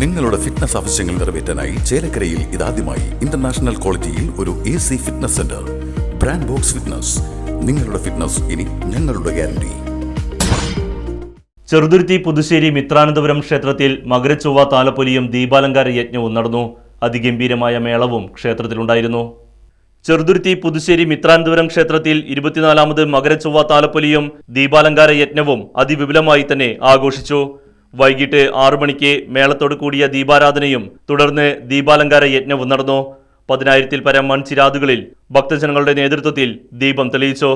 നിങ്ങളുടെ ഫിറ്റ്നസ് ആവശ്യങ്ങൾ നിറവേറ്റാനായി ചേലക്കരയിൽ ഇതാദ്യമായി ഇന്റർനാഷണൽ ക്വാളിറ്റിയിൽ ഒരു A C fitness centre brand box fitness നിങ്ങളുടെ ഫിറ്റ്നസ് ഇനി ഞങ്ങളുടെ ഗ്യാരണ്ടി ചെറുതുരുത്തി പുതുശ്ശേരി മിത്രാനന്തപുരം ക്ഷേത്രത്തിൽ മകരച്ചൊവ്വ താലപ്പൊലിയും ദീപാലങ്കാര യജ്ഞവും നടന്നു. അതിഗംഭീരമായ മേളവും ക്ഷേത്രത്തിലുണ്ടായിരുന്നു. ചെറുതുരുത്തി പുതുശ്ശേരി മിത്രാനന്തപുരം ക്ഷേത്രത്തിൽ ഇരുപത്തിനാലാമത് മകരച്ചൊവ്വ താലപ്പൊലിയും ദീപാലങ്കാര യജ്ഞവും അതിവിപുലമായി തന്നെ ആഘോഷിച്ചു. വൈകിട്ട് ആറു മണിക്ക് മേളത്തോട് കൂടിയ ദീപാരാധനയും തുടർന്ന് ദീപാലങ്കാര യജ്ഞവും നടന്നു. പതിനായിരത്തിൽ പരം മൺചിരാതുകളിൽ ഭക്തജനങ്ങളുടെ നേതൃത്വത്തിൽ ദീപം തെളിയിച്ചു.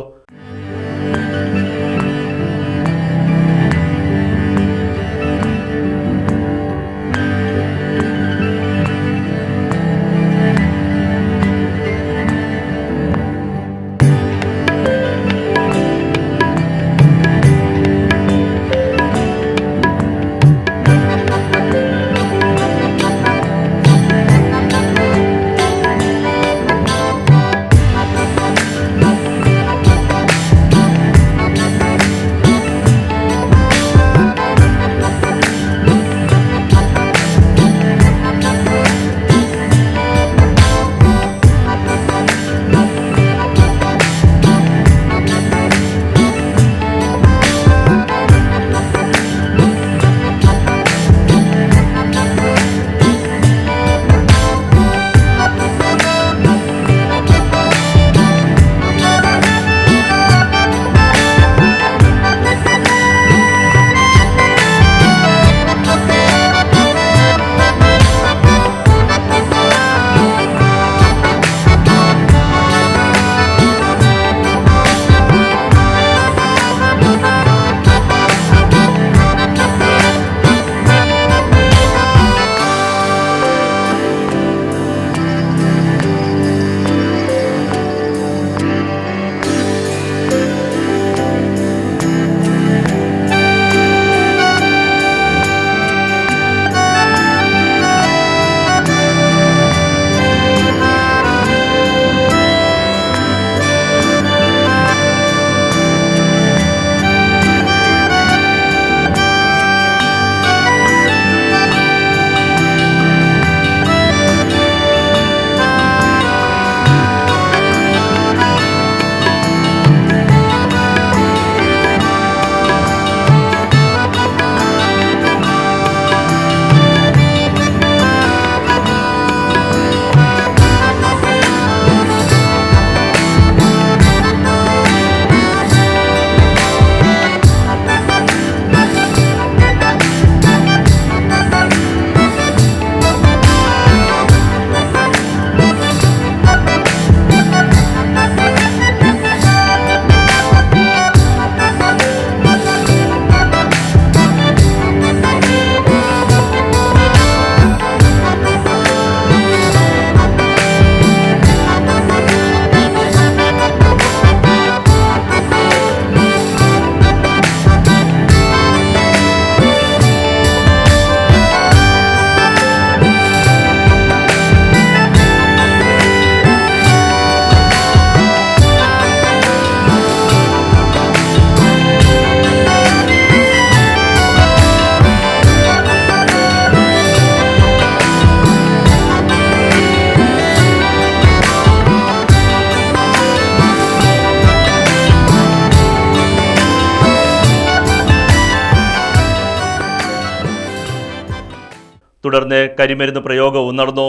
തുടർന്ന് കരിമരുന്ന് പ്രയോഗവും നടന്നു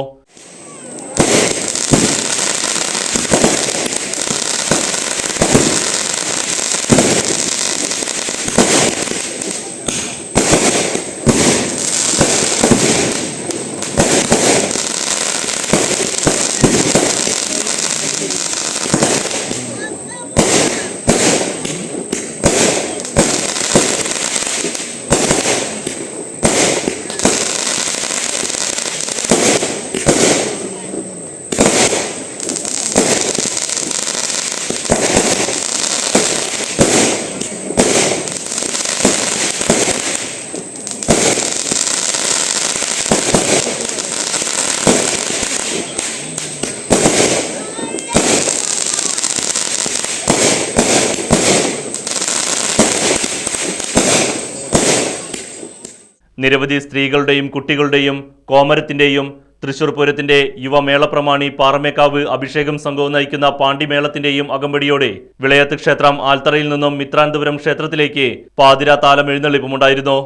നിരവധി സ്ത്രീകളുടെയും കുട്ടികളുടെയും കോമരത്തിന്റെയും തൃശൂർ പൂരത്തിന്റെ യുവമേളപ്രമാണി പാറമേക്കാവ് അഭിഷേകം സംഘവും നയിക്കുന്ന പാണ്ടിമേളത്തിന്റെയും അകമ്പടിയോടെ വിളയത്ത് ക്ഷേത്രം ആൽത്തറയിൽ നിന്നും മിത്രാന്തപുരം ക്ഷേത്രത്തിലേക്ക് പാതിര താലം എഴുന്നള്ളിപ്പുമുണ്ടായിരുന്നു.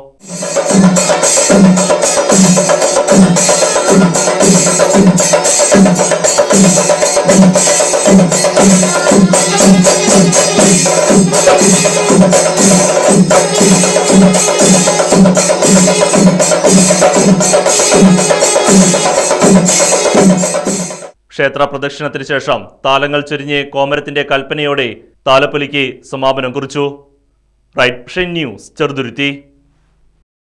ക്ഷേത്ര പ്രദക്ഷിണത്തിന് ശേഷം താലങ്ങൾ ചൊരിഞ്ഞ് കോമരത്തിന്റെ കൽപ്പനയോടെ താലപ്പൊലിക്ക് സമാപനം കുറിച്ചു. Right news Cheruthuruthy.